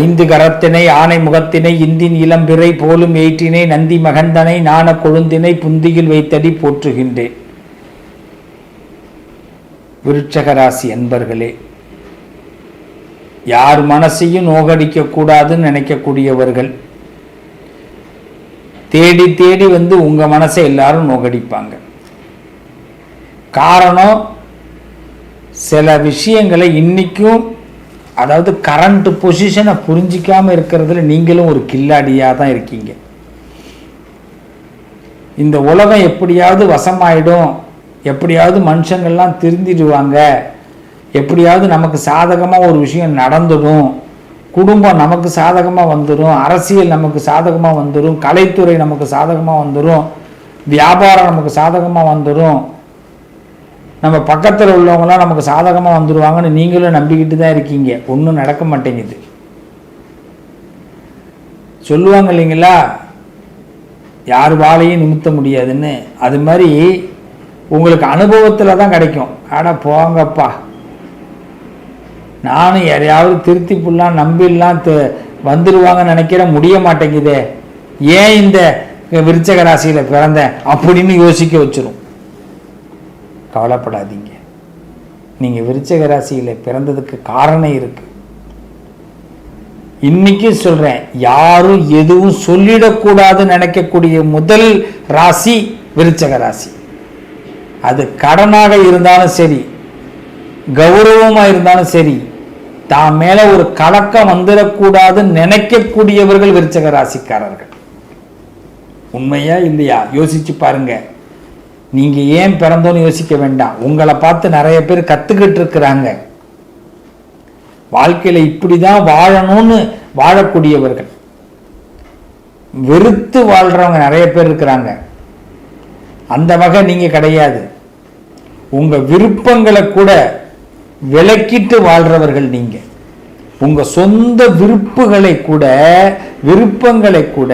ஐந்து கரத்தினை ஆனை முகத்தினை இந்தின் இளம்பிறை போலும் ஏற்றினை நந்தி மகந்தனை நாண கொழுந்தினை புந்தியில் வைத்தடி போற்றுகின்றேன். விருட்சகராசி அன்பர்களே யார் மனசையும் நோகடிக்க கூடாதுன்னு நினைக்கக்கூடியவர்கள் தேடி தேடி வந்து உங்க மனசை எல்லாரும் நோகடிப்பாங்க. காரணம் சில விஷயங்களை இன்னைக்கும் அதாவது கரண்ட் பொசிஷனை புரிஞ்சிக்காம இருக்கிறதுல நீங்களும் ஒரு கில்லாடியாக தான் இருக்கீங்க. இந்த உலகம் எப்படியாவது வசமாயிடும். எப்படியாவது மனுஷங்கள்லாம் திருந்திடுவாங்க. எப்படியாவது நமக்கு சாதகமாக ஒரு விஷயம் நடந்துடும். குடும்பம் நமக்கு சாதகமாக வந்துடும் அரசியல் நமக்கு சாதகமாக வந்துடும் கலைத்துறை நமக்கு சாதகமாக வந்துடும் வியாபாரம் நமக்கு சாதகமாக வந்துடும் நம்ம பக்கத்தில் உள்ளவங்களாம் நமக்கு சாதகமாக வந்துடுவாங்கன்னு நீங்களும் நம்பிக்கிட்டு தான் இருக்கீங்க. ஒன்றும் நடக்க மாட்டேங்குது. சொல்லுவாங்க இல்லைங்களா? யார் வாழையும் நிமித்த முடியாதுன்னு. அது மாதிரி உங்களுக்கு அனுபவத்தில் தான் கிடைக்கும். ஆடா போங்கப்பா. நானும் யாரையாவது திருத்தி புல்லாம் நம்பிடலாம் த- வந்துடுவாங்கன்னு நினைக்கிற முடிய மாட்டேங்குதே. ஏன் இந்த விருச்சக ராசியில் பிறந்தேன் அப்படின்னு யோசிக்க வச்சிரும். கவலைப்படாதீங்க. நீங்கள் விருச்சக ராசியில் பிறந்ததுக்கு காரணம் இருக்கு. இன்னைக்கு சொல்றேன் யாரும் எதுவும் சொல்லிடக்கூடாதுன்னு நினைக்கக்கூடிய முதல் ராசி விருச்சக ராசி. அது கடனாக இருந்தாலும் சரி கௌரவமா இருந்தாலும் சரி தான் மேல ஒரு கலக்கம் வந்துடக்கூடாதுன்னு நினைக்கக்கூடியவர்கள் விருச்சக ராசிக்காரர்கள். உண்மையா இல்லையா? யோசிச்சு பாருங்க. நீங்க ஏன் பிறந்தோன்னு யோசிக்க வேண்டாம். உங்களை பார்த்து நிறைய பேர் கத்துக்கிட்டு இருக்கிறாங்க. வாழ்க்கையில இப்படிதான் வாழணும்னு வாழக்கூடியவர்கள். வெறுத்து வாழ்றவங்க நிறைய பேர் இருக்கிறாங்க. அந்த வகை நீங்க கிடையாது. உங்க விருப்பங்களை கூட விலக்கிட்டு வாழ்றவர்கள் நீங்க. உங்க சொந்த விருப்புகளை கூட விருப்பங்களை கூட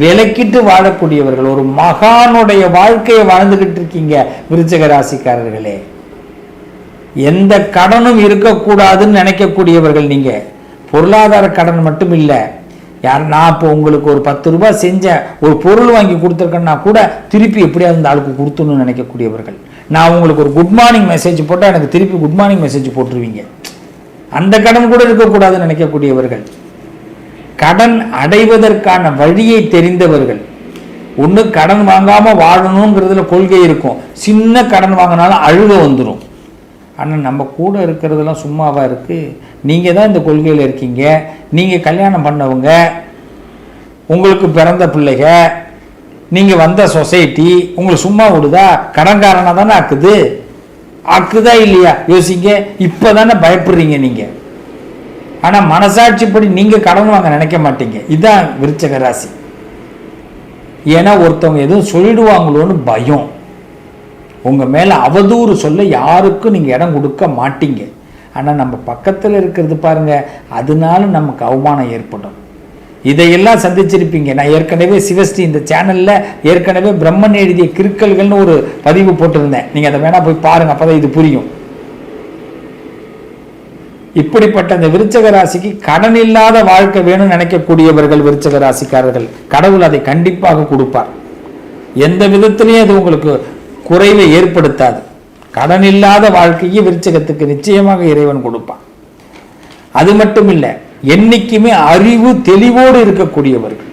விலக்கிட்டு வாழக்கூடியவர்கள் ஒரு மகானுடைய வாழ்க்கையை வாழ்ந்துகிட்டு இருக்கீங்க விருச்சக ராசிக்காரர்களே. எந்த கடனும் இருக்கக்கூடாதுன்னு நினைக்கக்கூடியவர்கள் நீங்க. பொருளாதார கடன் மட்டும் இல்லை யார் நான் இப்போ உங்களுக்கு ஒரு பத்து ரூபாய் செஞ்சேன் ஒரு பொருள் வாங்கி கொடுத்துருக்கேன்னா கூட திருப்பி எப்படியாவது இந்த ஆளுக்கு கொடுத்துன்னு நினைக்கக்கூடியவர்கள். நான் உங்களுக்கு ஒரு குட் மார்னிங் மெசேஜ் போட்டால் எனக்கு திருப்பி குட் மார்னிங் மெசேஜ் போட்டுருவீங்க. அந்த கடன் கூட இருக்கக்கூடாதுன்னு நினைக்கக்கூடியவர்கள். கடன் அடைவதற்கான வழியை தெரிந்தவர்கள். ஒன்று கடன் வாங்காம வாழணுங்கிறதுல கொள்கை இருக்கும். சின்ன கடன் வாங்கினாலும் அழுக வந்துடும் ஆனால் நம்ம கூட இருக்கிறதெல்லாம் சும்மாவாக இருக்குது நீங்கள் தான் இந்த கொள்கையில் இருக்கீங்க. நீங்கள் கல்யாணம் பண்ணவங்க உங்களுக்கு பிறந்த பிள்ளைக நீங்கள் வந்த சொசைட்டி உங்களை சும்மா விடுதா கடன்காரனாக தானே ஆக்குது. ஆக்குதா இல்லையா? யோசிங்க. இப்போ தானே பயப்படுறீங்க நீங்கள் ஆனால் மனசாட்சிப்படி நீங்கள் கடன் வாங்க நினைக்க மாட்டீங்க. இதுதான் விருச்சக ராசி. ஏன்னா ஒருத்தவங்க எதுவும் சொல்லிடுவாங்களோன்னு பயம். உங்கள் மேலே அவதூறு சொல்ல யாருக்கும் நீங்கள் இடம் கொடுக்க மாட்டீங்க. ஆனால் நம்ம பக்கத்தில் இருக்கிறது பாருங்க அதனால நமக்கு அவமானம் ஏற்படும். இதையெல்லாம் சந்திச்சிருப்பீங்க. நான் ஏற்கனவே சிவஸ்ரீ இந்த சேனலில் ஏற்கனவே பிரம்மன் எழுதிய கிறுக்கல்கள்னு ஒரு பதிவு போட்டிருந்தேன். நீங்கள் அதை வேணால் போய் பாருங்க அப்பதான் இது புரியும். இப்படிப்பட்ட இந்த விருச்சக ராசிக்கு கடன் இல்லாத வாழ்க்கை வேணும்னு நினைக்கக்கூடியவர்கள் விருச்சக ராசிக்காரர்கள் கடவுள் அதை கண்டிப்பாக கொடுப்பார். எந்த விதத்திலையும் அது உங்களுக்கு குறைவை ஏற்படுத்தாது. கடன் இல்லாத வாழ்க்கையை விருச்சகத்துக்கு நிச்சயமாக இறைவன் கொடுப்பான். அது மட்டும் இல்லை என்னைக்குமே அறிவு தெளிவோடு இருக்கக்கூடியவர்கள்.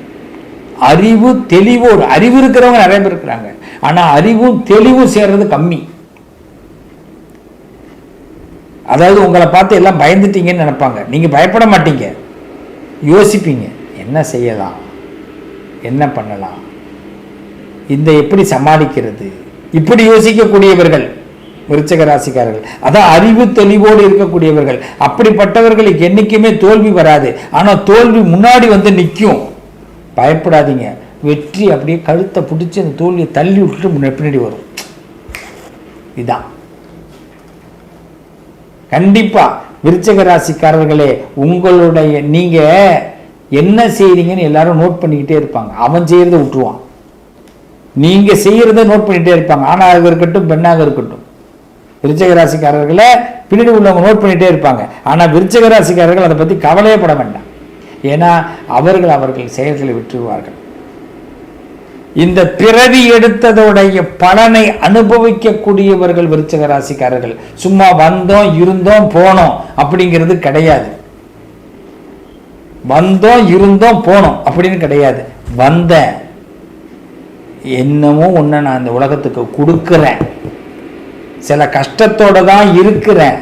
அறிவு தெளிவோடு அறிவு இருக்கிறவங்க நிறைய பேர் இருக்கிறாங்க. ஆனால் அறிவும் தெளிவும் சேர்றது கம்மி. அதாவது உங்களை பார்த்து எல்லாம் பயந்துட்டீங்கன்னு நினைப்பாங்க. நீங்கள் பயப்பட மாட்டீங்க. யோசிப்பீங்க. என்ன செய்யலாம்? என்ன பண்ணலாம்? இந்த எப்படி சமாளிக்கிறது? இப்படி யோசிக்கக்கூடியவர்கள் விருச்சக ராசிக்காரர்கள் அதான் அறிவு தெளிவோடு இருக்கக்கூடியவர்கள். அப்படிப்பட்டவர்களுக்கு என்றைக்குமே தோல்வி வராது. ஆனால் தோல்வி முன்னாடி வந்து நிற்கும். பயப்படாதீங்க. வெற்றி அப்படியே கழுத்தை பிடிச்சி அந்த தோல்வியை தள்ளி விட்டுட்டு முன்னாடி பின்னாடி வரும். இதான். கண்டிப்பாக விருச்சக ராசிக்காரர்களே உங்களுடைய நீங்கள் என்ன செய்கிறீங்கன்னு எல்லாரும் நோட் பண்ணிக்கிட்டே இருப்பாங்க. அவன் செய்கிறத விட்டுருவான். நீங்கள் செய்கிறத நோட் பண்ணிகிட்டே இருப்பாங்க. ஆணாக இருக்கட்டும் பெண்ணாக இருக்கட்டும். விருச்சக ராசிக்காரர்களை பின்னாடி உள்ளவங்க நோட் பண்ணிகிட்டே இருப்பாங்க. ஆனால் விருச்சக ராசிக்காரர்கள் அதை பற்றி கவலையப்பட வேண்டாம். ஏன்னா அவர்கள் அவர்கள் செயல்களை விட்டுருவார்கள். இந்த பிறவி எடுத்ததோடைய பலனை அனுபவிக்கக்கூடியவர்கள் விருச்சக ராசிக்காரர்கள் சும்மா வந்தோம் இருந்தோம் போனோம் அப்படிங்கிறது கிடையாது. வந்தோம் இருந்தோம் போனோம் அப்படின்னு கிடையாது. வந்தேன். என்னமோ ஒன்று நான் இந்த உலகத்துக்கு கொடுக்குறேன். சில கஷ்டத்தோட தான் இருக்கிறேன்.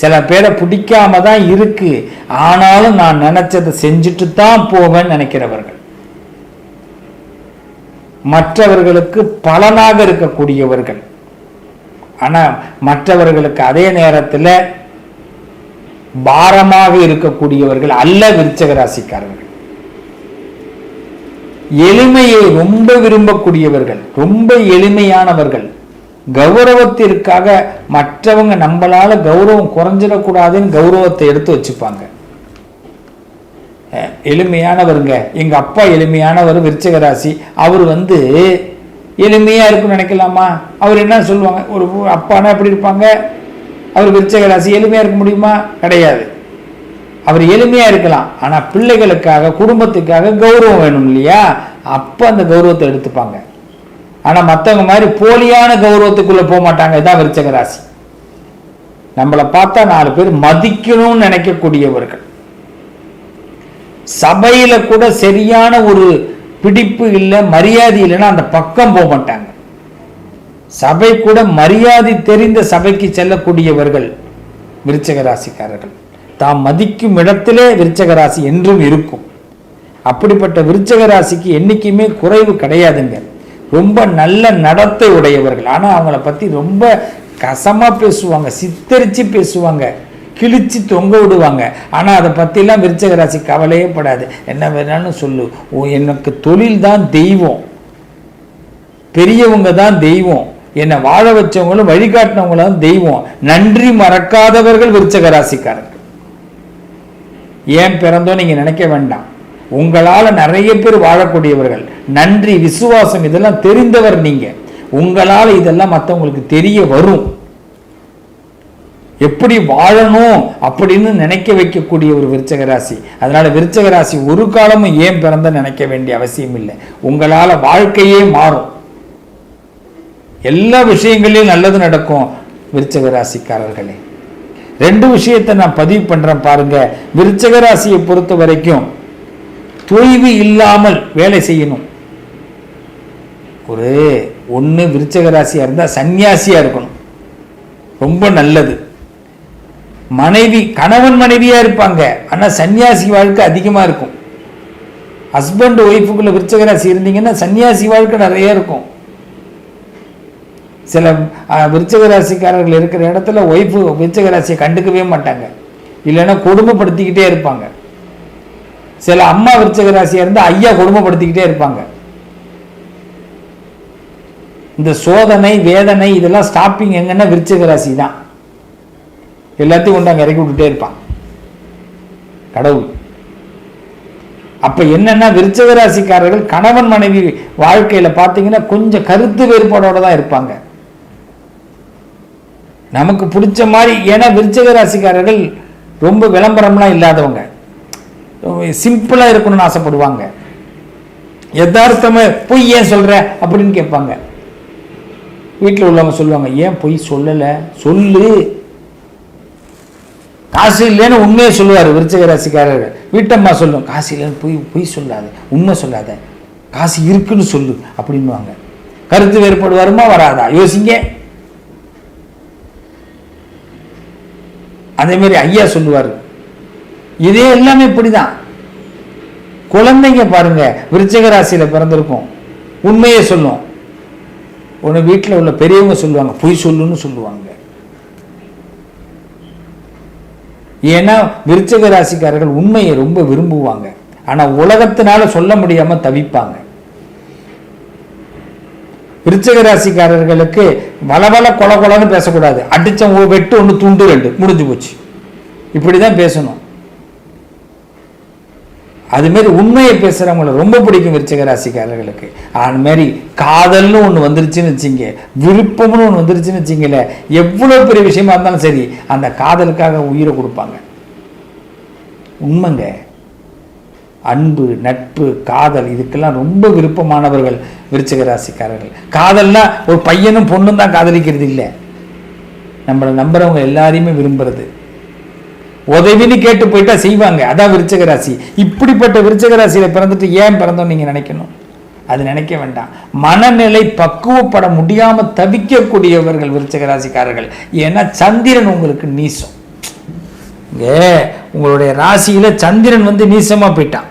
சில பேரை பிடிக்காம தான் இருக்கு. ஆனாலும் நான் நினைச்சதை செஞ்சுட்டு தான் போவேன்னு நினைக்கிறவர்கள். மற்றவர்களுக்கு பலனாக இருக்கக்கூடியவர்கள். ஆனால் மற்றவர்களுக்கு அதே நேரத்தில் பாரமாக இருக்கக்கூடியவர்கள் அல்ல விருச்சக ராசிக்காரர்கள். எளிமையை ரொம்ப விரும்பக்கூடியவர்கள் ரொம்ப எளிமையானவர்கள் கௌரவத்திற்காக மற்றவங்க நம்மளால கௌரவம் குறைஞ்சிடக்கூடாதுன்னு கௌரவத்தை எடுத்து வச்சுப்பாங்க. எளிமையானவருங்க. எங்கள் அப்பா எளிமையானவர் விருச்சக ராசி அவர் வந்து எளிமையாக இருக்குன்னு நினைக்கலாமா? அவர் என்ன சொல்லுவாங்க? ஒரு அப்பானா எப்படி இருப்பாங்க? அவர் விருச்சக ராசி எளிமையாக இருக்க முடியுமா? கிடையாது. அவர் எளிமையாக இருக்கலாம். ஆனால் பிள்ளைகளுக்காக குடும்பத்துக்காக கௌரவம் வேணும் இல்லையா? அப்போ அந்த கௌரவத்தை எடுத்துப்பாங்க. ஆனால் மற்றவங்க மாதிரி போலியான கௌரவத்துக்குள்ளே போக மாட்டாங்க. இதான் விருச்சக ராசி நம்மளை பார்த்தா நாலு பேர் மதிக்கணும்னு நினைக்கக்கூடியவர்கள். சபையில கூட சரியான ஒரு பிடிப்பு இல்லை மரியாதை இல்லைன்னா அந்த பக்கம் போக மாட்டாங்க. சபை கூட மரியாதை தெரிந்த சபைக்கு செல்லக்கூடியவர்கள் விருச்சக ராசிக்காரர்கள். தாம் மதிக்கும் இடத்திலே விருச்சக ராசி என்றும் இருக்கும். அப்படிப்பட்ட விருச்சக ராசிக்கு என்னைக்குமே குறைவு கிடையாதுங்க. ரொம்ப நல்ல நடத்தை உடையவர்கள். ஆனா அவங்கள பத்தி ரொம்ப கசமாக பேசுவாங்க சித்தரிச்சு பேசுவாங்க. கிழிச்சு தொங்க விடுவாங்க. ஆனால் அதை பற்றிலாம் விருச்சக ராசி கவலையே படாது. என்ன வேணாலும் சொல்லு. எனக்கு தொழில் தான் தெய்வம். பெரியவங்க தான் தெய்வம். என்னை வாழ வச்சவங்களும் வழிகாட்டினவங்களும் தெய்வம். நன்றி மறக்காதவர்கள் விருச்சக ராசிக்காரர்கள். ஏன் பிறந்தோ நீங்கள் நினைக்க வேண்டாம். உங்களால் நிறைய பேர் வாழக்கூடியவர்கள். நன்றி விசுவாசம் இதெல்லாம் தெரிந்தவர் நீங்கள் உங்களால் இதெல்லாம் மற்றவங்களுக்கு தெரிய வரும். எப்படி வாழணும் அப்படின்னு நினைக்க வைக்கக்கூடிய ஒரு விருச்சக ராசி. அதனால விருச்சக ராசி ஒரு காலமும் ஏன் பிறந்த நினைக்க வேண்டிய அவசியம் இல்லை. உங்களால் வாழ்க்கையே மாறும். எல்லா விஷயங்களையும் நல்லது நடக்கும் விருச்சக ராசிக்காரர்களே. ரெண்டு விஷயத்தை நான் பதிவு பண்றேன் பாருங்க. விருச்சக ராசியை பொறுத்த வரைக்கும் தொய்வு இல்லாமல் வேலை செய்யணும். ஒரு ஒன்று விருச்சக ராசியா இருந்தால் சன்னியாசியாக இருக்கணும். ரொம்ப நல்லது. மனைவி கணவன் மனைவியாக இருப்பாங்க. ஆனால் சன்னியாசி வாழ்க்கை அதிகமாக இருக்கும். ஹஸ்பண்ட் ஒய்ஃபுக்குள்ள விருச்சக ராசி இருந்தீங்கன்னா சன்னியாசி வாழ்க்கை நிறைய இருக்கும். சில அஹ், ராசிக்காரர்கள் இருக்கிற இடத்துல ஒய்ஃபு விருச்சிக ராசியை கண்டுக்கவே மாட்டாங்க. இல்லைன்னா கொடுமைப்படுத்திக்கிட்டே இருப்பாங்க. சில அம்மா விருச்சக ராசியாக இருந்தா ஐயா கொடுமைப்படுத்திக்கிட்டே இருப்பாங்க. இந்த சோதனை வேதனை இதெல்லாம் ஸ்டாப்பிங் எங்கன்னா விருச்சிக ராசி தான். எல்லாத்தையும் கொண்டு அங்கே இறக்கி விட்டுட்டே இருப்பான். கடவுள். அப்ப என்னன்னா விருச்சக ராசிக்காரர்கள் கணவன் மனைவி வாழ்க்கையில பாத்தீங்கன்னா கொஞ்சம் கருத்து வேறுபாடோட தான் இருப்பாங்க. நமக்கு பிடிச்ச மாதிரி ஏன்னா விருச்சக ராசிக்காரர்கள் ரொம்ப விளம்பரம்லாம் இல்லாதவங்க. சிம்பிளா இருக்கணும்னு ஆசைப்படுவாங்க. யதார்த்தமா பொய் ஏன் சொல்ற அப்படின்னு கேட்பாங்க. வீட்டில் உள்ளவங்க சொல்லுவாங்க ஏன் பொய் சொல்லலை? சொல்லு. காசு இல்லைன்னு உண்மையை சொல்லுவார் விருச்சக ராசிக்காரர்கள் வீட்டம்மா சொல்லும் காசு இல்லைன்னு பொய் பொய் சொல்லாத உண்மை சொல்லாத காசு இருக்குன்னு சொல்லு அப்படின்னுவாங்க. கருத்து வேறுபாடு வருமா வராதா? யோசிங்க. அதே மாதிரி ஐயா சொல்லுவார் இதே எல்லாமே இப்படிதான். குழந்தைங்க பாருங்க விருச்சக ராசியில பிறந்திருக்கும். உண்மையை சொல்லும். ஒன்று வீட்டில் உள்ள பெரியவங்க சொல்லுவாங்க பொய் சொல்லுன்னு சொல்லுவாங்க. ஏன்னா விருச்சக ராசிக்காரர்கள் உண்மையை ரொம்ப விரும்புவாங்க. ஆனா உலகத்தினால சொல்ல முடியாம தவிப்பாங்க. விருச்சக ராசிக்காரர்களுக்கு வளவள கொல கொலன்னு பேசக்கூடாது. அடிச்ச வெட்டு ஒன்று துண்டு ரெண்டு முடிஞ்சு போச்சு. இப்படிதான் பேசணும். அதுமாரி உண்மையை பேசுகிறவங்கள ரொம்ப பிடிக்கும் விருச்சிக ராசிக்காரர்களுக்கு. அதுமாரி காதல்னு ஒன்று வந்துருச்சுன்னு வச்சிங்க விருப்பம்னு ஒன்று வந்துருச்சுன்னு வச்சிங்களேன் எவ்வளோ பெரிய விஷயமா இருந்தாலும் சரி அந்த காதலுக்காக உயிரை கொடுப்பாங்க. உண்மைங்க. அன்பு நட்பு காதல் இதுக்கெல்லாம் ரொம்ப விருப்பமானவர்கள் விருச்சிக ராசிக்காரர்கள். காதல்னா ஒரு பையனும் பொண்ணும் தான் காதலிக்கிறது இல்லை. நம்மளை நம்புறவங்க எல்லாரையுமே விரும்புறது. உதவின்னு கேட்டு போயிட்டா செய்வாங்க. அதான் விருச்சக ராசி. இப்படிப்பட்ட விருச்சக ராசியில பிறந்துட்டு ஏன் பிறந்தோம் நீங்க நினைக்கணும்? அது நினைக்க வேண்டாம். மனநிலை பக்குவப்பட முடியாம தவிக்கக்கூடியவர்கள் விருச்சக ராசிக்காரர்கள். ஏன்னா சந்திரன் உங்களுக்கு நீசம். இங்க உங்களுடைய ராசியில சந்திரன் வந்து நீசமா போயிட்டான்.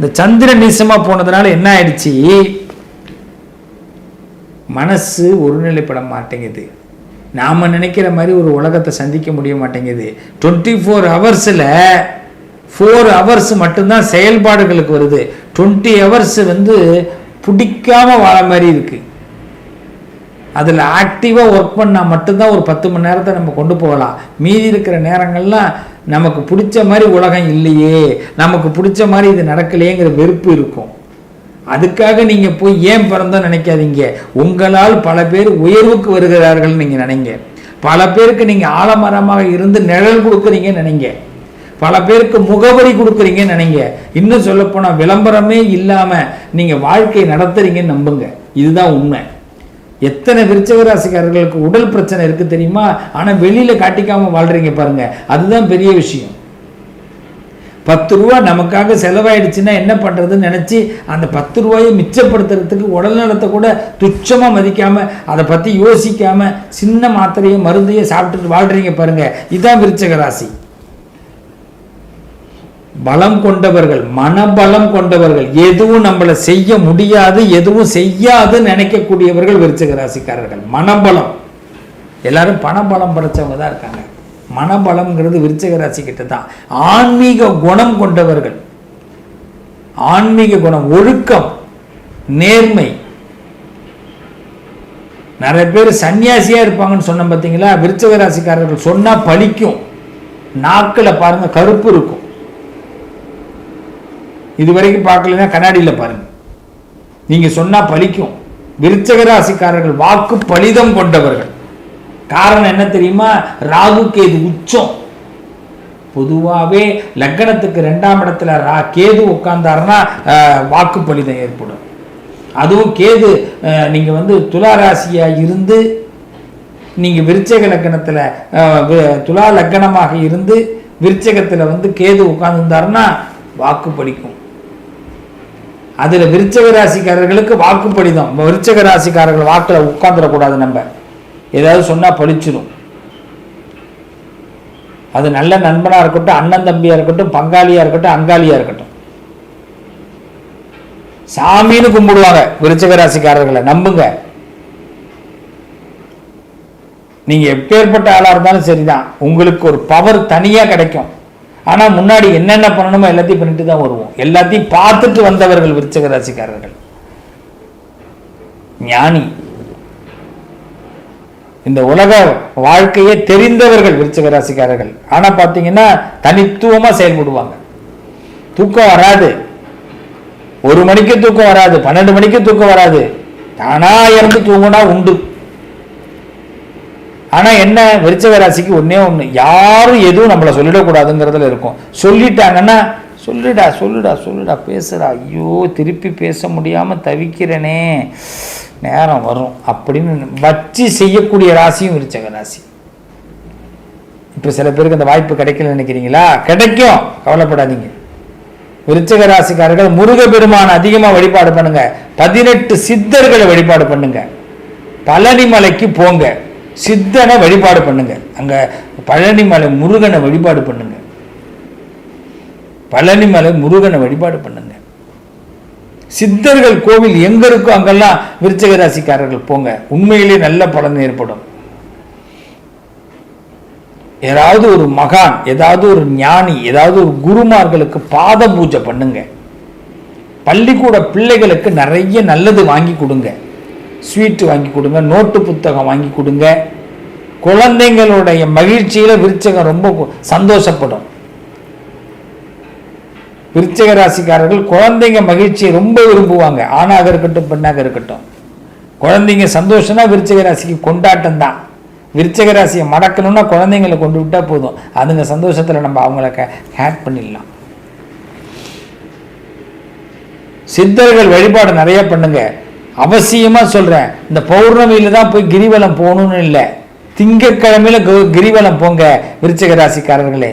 இந்த சந்திரன் நீசமா போனதுனால என்ன ஆயிடுச்சு? மனசு ஒருநிலைப்பட மாட்டேங்குது. நாம் நினைக்கிற மாதிரி ஒரு உலகத்தை சந்திக்க முடிய மாட்டேங்குது. டுவெண்ட்டி ஃபோர் ஹவர்ஸில் ஃபோர் ஹவர்ஸ் மட்டும்தான் செயல்பாடுகளுக்கு வருது. டுவெண்ட்டி ஹவர்ஸ் வந்து பிடிக்காம வாழ மாதிரி இருக்குது அதில் ஆக்டிவாக ஒர்க் பண்ணால் மட்டும்தான் ஒரு பத்து மணி நேரத்தை நம்ம கொண்டு போகலாம். மீதி இருக்கிற நேரங்கள்லாம் நமக்கு பிடிச்ச மாதிரி உலகம் இல்லையே. நமக்கு பிடிச்ச மாதிரி இது நடக்கலையேங்கிற வெறுப்பு இருக்கும். அதுக்காக நீங்கள் போய் ஏன் பிறந்தோம் நினைக்காதீங்க. உங்களால் பல பேர் உயர்வுக்கு வருகிறார்கள் நீங்கள் நினைங்க. பல பேருக்கு நீங்கள் ஆலமரமாக இருந்து நிழல் கொடுக்குறீங்கன்னு நினைங்க. பல பேருக்கு முகவரி கொடுக்குறீங்கன்னு நினைங்க. இன்னும் சொல்லப்போனால் விளம்பரமே இல்லாமல் நீங்கள் வாழ்க்கையை நடத்துறீங்கன்னு நம்புங்க. இதுதான் உண்மை. எத்தனை விருச்சகராசிக்காரர்களுக்கு உடல் பிரச்சனை இருக்கு தெரியுமா? ஆனால் வெளியில் காட்டிக்காம வாழ்றீங்க பாருங்க. அதுதான் பெரிய விஷயம். பத்து ரூபா நமக்காக செலவாயிடுச்சுன்னா என்ன பண்ணுறதுன்னு நினச்சி அந்த பத்து ரூபாயை மிச்சப்படுத்துறதுக்கு உடல் நலத்தை கூட துச்சமாக மதிக்காமல் அதை பற்றி யோசிக்காமல் சின்ன மாத்திரையும் மருந்தையும் சாப்பிட்டுட்டு வாழ்கிறீங்க பாருங்கள் இதுதான் விருச்சக ராசி. பலம் கொண்டவர்கள் மனபலம் கொண்டவர்கள் எதுவும் நம்மளை செய்ய முடியாது எதுவும் செய்யாதுன்னு நினைக்கக்கூடியவர்கள் விருச்சக ராசிக்காரர்கள். மனபலம். எல்லாரும் பணபலம் படைச்சவங்க தான் இருக்காங்க. மனபலம்ங்கிறது விருச்சக ராசி கிட்ட தான் ஆன்மீக குணம் கொண்டவர்கள். ஆன்மீக குணம் ஒழுக்கம் நேர்மை. நிறைய பேர் சன்னியாசியா இருப்பாங்கன்னு சொன்ன பார்த்தீங்களா விருச்சக ராசிக்காரர்கள் சொன்னா பலிக்கும் நாக்கில் பாருங்க கருப்பு இருக்கும். இது வரைக்கும் பார்க்கலன்னா கண்ணாடியில் பாருங்க. நீங்க சொன்னா பலிக்கும் விருச்சக ராசிக்காரர்கள் வாக்கு பலிதம் கொண்டவர்கள். காரணம் என்ன தெரியுமா? ராகு கேது உச்சம். பொதுவாகவே லக்னத்துக்கு ரெண்டாம் இடத்துல ரா கேது உட்கார்ந்தாருன்னா வாக்குப்பலிதம் ஏற்படும். அதுவும் கேது நீங்கள் வந்து துலா ராசியாக இருந்து நீங்கள் விருச்சக லக்கணத்தில் துலா லக்கணமாக இருந்து விருச்சகத்தில் வந்து கேது உட்கார்ந்துருந்தாருன்னா வாக்கு படிக்கும் அதில் விருச்சக ராசிக்காரர்களுக்கு வாக்குப்படி தான் விருச்சக ராசிக்காரர்கள் வாக்கில் உட்காந்துடக்கூடாது நம்ம. ஏதாவது சொன்னா பழிச்சிடும் அது நல்ல நண்பனா இருக்கட்டும் அண்ணன் தம்பியா இருக்கட்டும் பங்காளியா இருக்கட்டும் அங்காளியா இருக்கட்டும். சாமின்னு கும்பிடுவாங்க விருச்சக ராசிக்காரர்களை. நம்புங்க. நீங்க எப்பேற்பட்ட ஆளா இருந்தாலும் சரிதான். உங்களுக்கு ஒரு பவர் தனியா கிடைக்கும். ஆனா முன்னாடி என்னென்ன பண்ணணுமோ எல்லாத்தையும் பண்ணிட்டு தான் வருவோம். எல்லாத்தையும் பார்த்துட்டு வந்தவர்கள் விருச்சக ராசிக்காரர்கள். ஞானி. இந்த உலக வாழ்க்கையே தெரிந்தவர்கள் விருச்சக ராசிக்காரர்கள் ஆனா பாத்தீங்கன்னா தனித்துவமா செயல்படுவாங்க. தூக்கம் வராது. ஒரு மணிக்கு தூக்கம் வராது பன்னெண்டு மணிக்கு தூக்கம் வராது. தானா இறந்து தூங்குனா உண்டு. ஆனா என்ன விருச்சக ராசிக்கு ஒண்ணே ஒண்ணு. யாரும் எதுவும் நம்மள சொல்லிடக்கூடாதுங்கிறதுல இருக்கும். சொல்லிட்டாங்கன்னா சொல்லுடா சொல்லுடா சொல்லுடா பேசுடா. ஐயோ திருப்பி பேச முடியாம தவிக்கிறேனே. நேரம் வரும் அப்படின்னு வச்சு செய்யக்கூடிய ராசியும் விருச்சக ராசி. இப்போ சில பேருக்கு அந்த வாய்ப்பு கிடைக்கல நினைக்கிறீங்களா? கிடைக்கும். கவலைப்படாதீங்க. விருச்சக ராசிக்காரர்கள் முருக முருகப்பெருமான் அதிகமாக வழிபாடு பண்ணுங்க. பதினெட்டு சித்தர்களை வழிபாடு பண்ணுங்க. பழனிமலைக்கு போங்க. சித்தனை வழிபாடு பண்ணுங்க. அங்க பழனிமலை முருகனை வழிபாடு பண்ணுங்க. பழனிமலை முருகனை வழிபாடு பண்ணுங்க. சித்தர்கள் கோவில் எங்க இருக்கோ அங்கெல்லாம் விருச்சக ராசிக்காரர்கள் போங்க. உண்மையிலே நல்ல பலன் ஏற்படும். ஏதாவது ஒரு மகான் ஏதாவது ஒரு ஞானி ஏதாவது ஒரு குருமார்களுக்கு பாத பூஜை பண்ணுங்க. பள்ளிக்கூட பிள்ளைகளுக்கு நிறைய நல்லது வாங்கி கொடுங்க. ஸ்வீட்டு வாங்கி கொடுங்க நோட்டு புத்தகம் வாங்கி கொடுங்க. குழந்தைங்களுடைய மகிழ்ச்சியில விருச்சகம் ரொம்ப சந்தோஷப்படும். விருச்சக ராசிக்காரர்கள் குழந்தைங்க மகிழ்ச்சியை ரொம்ப விரும்புவாங்க. ஆணாக இருக்கட்டும் பெண்ணாக இருக்கட்டும். குழந்தைங்க சந்தோஷம்னா விருச்சக ராசிக்கு கொண்டாட்டம் தான். விருச்சக ராசியை மடக்கணும்னா குழந்தைங்களை கொண்டு விட்டால் போதும். அதுங்க சந்தோஷத்தில் நம்ம அவங்கள ஹேட் பண்ணிடலாம். சித்தர்கள் வழிபாடு நிறைய பண்ணுங்க. அவசியமாக சொல்கிறேன் இந்த பௌர்ணமியில் தான் போய் கிரிவலம் போகணும்னு இல்லை. திங்கட்கிழமையில் கிரிவலம் போங்க விருச்சிக ராசிக்காரர்களே.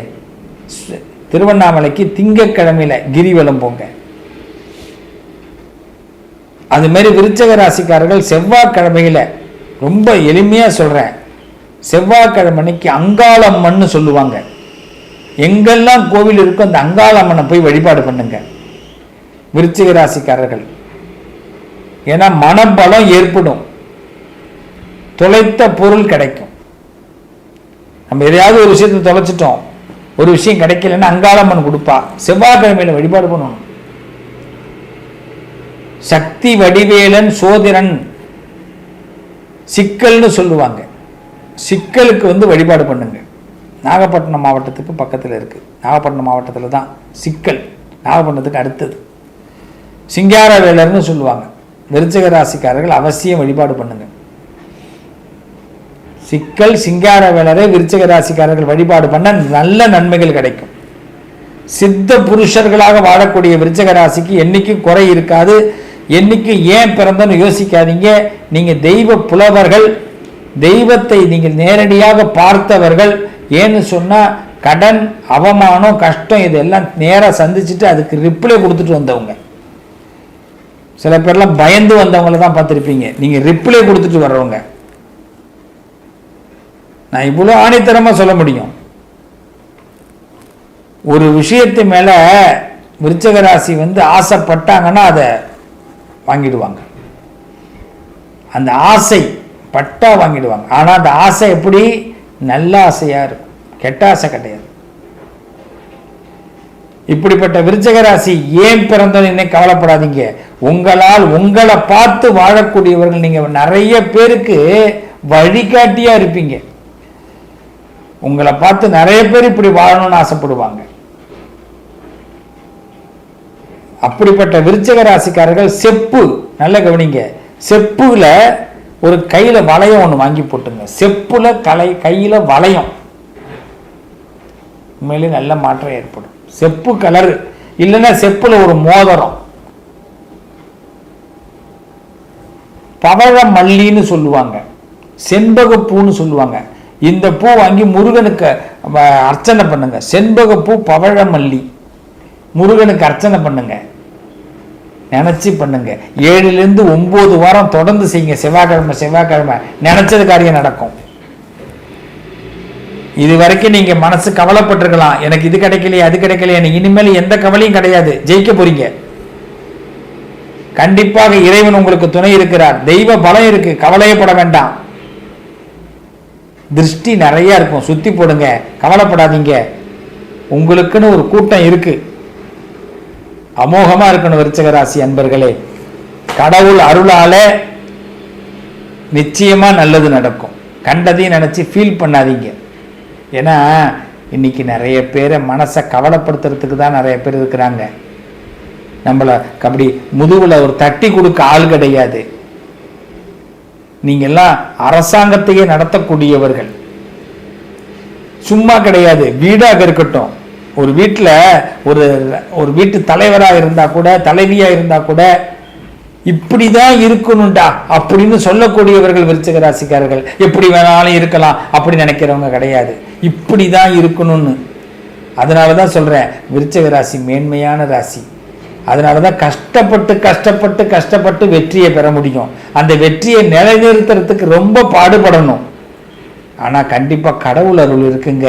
திருவண்ணாமலைக்கு திங்கட்கிழமையில கிரிவலம் போங்க. அது மாதிரி விருச்சக ராசிக்காரர்கள் செவ்வாய்க்கிழமையில ரொம்ப எளிமையா சொல்றேன். செவ்வாய்க்கிழமைக்கு அங்காளம்மன்னு சொல்லுவாங்க. எங்கெல்லாம் கோவில் இருக்கோ அந்த அங்காளம்மனை போய் வழிபாடு பண்ணுங்க. விருச்சிக ராசிக்காரர்கள். ஏன்னா மனபலம் ஏற்படும். தொலைத்த பொருள் கிடைக்கும். நம்ம எதையாவது ஒரு விஷயத்தை தொலைச்சிட்டோம். ஒரு விஷயம் கிடைக்கலன்னா அங்காளம்மன் கொடுப்பா. செவ்வாய்க்கிழமையில வழிபாடு பண்ணணும் சக்தி வடிவேலன் சோதிரன் சிக்கல்னு சொல்லுவாங்க. சிக்கலுக்கு வந்து வழிபாடு பண்ணுங்க. நாகப்பட்டினம் மாவட்டத்துக்கு பக்கத்தில் இருக்கு. நாகப்பட்டினம் மாவட்டத்தில் தான் சிக்கல். நாகப்பட்டினத்துக்கு அடுத்தது. சிங்கார வேலர்னு சொல்லுவாங்க. விருச்சக ராசிக்காரர்கள் அவசியம் வழிபாடு பண்ணுங்க. சிக்கல் சிங்கார வேலரை விருச்சிக ராசிக்காரர்கள் வழிபாடு பண்ண நல்ல நன்மைகள் கிடைக்கும். சித்த புருஷர்களாக வாழக்கூடிய விருச்சக ராசிக்கு என்னைக்கும் குறை இருக்காது. என்னைக்கு ஏன் பிறந்தன்னு யோசிக்காதீங்க. நீங்கள் தெய்வ புலவர்கள். தெய்வத்தை நீங்கள் நேரடியாக பார்த்தவர்கள். ஏன்னு சொன்னால் கடன் அவமானம் கஷ்டம் இதெல்லாம் நேராக சந்திச்சுட்டு அதுக்கு ரிப்ளை கொடுத்துட்டு வந்தவங்க. சில பேர்லாம் பயந்து வந்தவங்கள தான் பார்த்துருப்பீங்க. நீங்கள் ரிப்ளை கொடுத்துட்டு வர்றவங்க. நான் இவ்வளோ ஆணித்தரமா சொல்ல முடியும். ஒரு விஷயத்து மேலே விருச்சக ராசி வந்து ஆசைப்பட்டாங்கன்னா அதை வாங்கிடுவாங்க. அந்த ஆசை பட்டா வாங்கிடுவாங்க. ஆனால் அந்த ஆசை எப்படி? நல்ல ஆசையாக இருக்கும். கெட்ட ஆசை கிடையாது. இப்படிப்பட்ட விருச்சக ராசி ஏன் பிறந்தோம் இன்னும் கவலைப்படாதீங்க. உங்களால் உங்களை பார்த்து வாழக்கூடியவர்கள் நீங்கள் நிறைய பேருக்கு வழிகாட்டியாக இருப்பீங்க. உங்களை பார்த்து நிறைய பேர் இப்படி வாழணும்னு ஆசைப்படுவாங்க. அப்படிப்பட்ட விருச்சக ராசிக்காரர்கள் செப்பு நல்ல கவனிங்க. செப்புல ஒரு கையில வளையம் ஒன்று வாங்கி போட்டுங்க. செப்புல கலை கையில வளையம். உண்மையிலே நல்ல மாற்றம் ஏற்படும். செப்பு கலர். இல்லைன்னா செப்புல ஒரு மோதிரம். பவழ மல்லின்னு சொல்லுவாங்க. செண்பக பூன்னு சொல்லுவாங்க. இந்த பூ வாங்கி முருகனுக்கு அர்ச்சனை பண்ணுங்க. செண்பக பூ பவழமல்லி. முருகனுக்கு அர்ச்சனை பண்ணுங்க. நினைச்சு பண்ணுங்க. ஏழுல இருந்து ஒன்பது வாரம் தொடர்ந்து செய்யுங்க. செவ்வாய்க்கிழமை செவ்வாய்க்கிழமை. நினைச்சது காரியம் நடக்கும். இது வரைக்கும் நீங்க மனசு கவலைப்பட்டிருக்கலாம். எனக்கு இது கிடைக்கலையே அது கிடைக்கலையே. எனக்கு இனிமேல் எந்த கவலையும் கிடையாது. ஜெயிக்க போறீங்க. கண்டிப்பாக இறைவன் உங்களுக்கு துணை இருக்கிறார். தெய்வ பலம் இருக்கு. கவலையப்பட வேண்டாம். திருஷ்டி நிறைய இருக்கும். சுத்தி போடுங்க. கவலைப்படாதீங்க. உங்களுக்குன்னு ஒரு கூட்டம் இருக்கு. அமோகமா இருக்கணும் விருச்சகராசி அன்பர்களே. கடவுள் அருளால நிச்சயமா நல்லது நடக்கும். கண்டதையும் நினைச்சு ஃபீல் பண்ணாதீங்க. ஏன்னா இன்னைக்கு நிறைய பேரை மனசை கவலைப்படுத்துறதுக்கு தான் நிறைய பேர் இருக்கிறாங்க. நம்மளை அப்படி முதுகுல ஒரு தட்டி கொடுக்க ஆள் கிடையாது. நீங்கள் எல்லாம் அரசாங்கத்தையே நடத்தக்கூடியவர்கள். சும்மா கிடையாது. வீடாக இருக்கட்டும். ஒரு வீட்டில் ஒரு ஒரு வீட்டு தலைவராக இருந்தால் கூட தலைவியாக இருந்தால் கூட இப்படி தான் இருக்கணும்டா அப்படின்னு சொல்லக்கூடியவர்கள் விருச்சிக ராசிக்காரர்கள். எப்படி வேணாலும் இருக்கலாம். அப்படி நினைக்கிறவங்க கிடையாது. இப்படி தான் இருக்கணும்னு. அதனால தான் சொல்கிறேன் விருச்சிக ராசி மேன்மையான ராசி. அதனால தான் கஷ்டப்பட்டு கஷ்டப்பட்டு கஷ்டப்பட்டு வெற்றியை பெற முடியும். அந்த வெற்றியை நிலைநிறுத்துறதுக்கு ரொம்ப பாடுபடணும். ஆனால் கண்டிப்பாக கடவுள் அருள் இருக்குங்க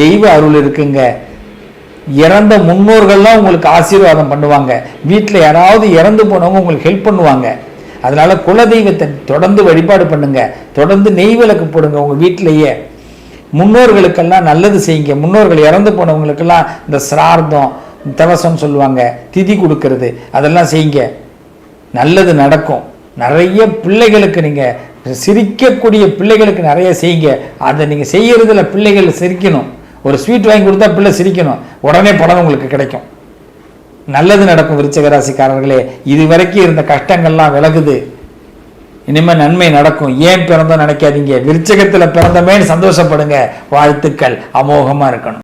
தெய்வ அருள் இருக்குங்க. இறந்த முன்னோர்கள்லாம் உங்களுக்கு ஆசீர்வாதம் பண்ணுவாங்க. வீட்டில் யாராவது இறந்து போனவங்க உங்களுக்கு ஹெல்ப் பண்ணுவாங்க. அதனால குலதெய்வத்தை தொடர்ந்து வழிபாடு பண்ணுங்க. தொடர்ந்து நெய் விளக்கு போடுங்க உங்க வீட்டிலேயே. முன்னோர்களுக்கெல்லாம் நல்லது செய்யுங்க. முன்னோர்கள் இறந்து போனவங்களுக்கெல்லாம் இந்த சிரார்த்தம் தவசம் சொல்லுவாங்க திதி கொடுக்கறது அதெல்லாம் செய்யுங்க. நல்லது நடக்கும். நிறைய பிள்ளைகளுக்கு நீங்கள் சிரிக்கக்கூடிய பிள்ளைகளுக்கு நிறைய செய்யுங்க. அதை நீங்கள் செய்கிறதுல பிள்ளைகள் சிரிக்கணும். ஒரு ஸ்வீட் வாங்கி கொடுத்தா பிள்ளை சிரிக்கணும். உடனே படம் உங்களுக்கு கிடைக்கும். நல்லது நடக்கும் விருச்சகராசிக்காரர்களே. இது வரைக்கும் இருந்த கஷ்டங்கள்லாம் விலகுது. இனிமேல் நன்மை நடக்கும். ஏன் பிறந்தோம் நினைக்காதீங்க. விருச்சகத்தில் பிறந்தமேன்னு சந்தோஷப்படுங்க. வாழ்த்துக்கள். அமோகமாக இருக்கணும்.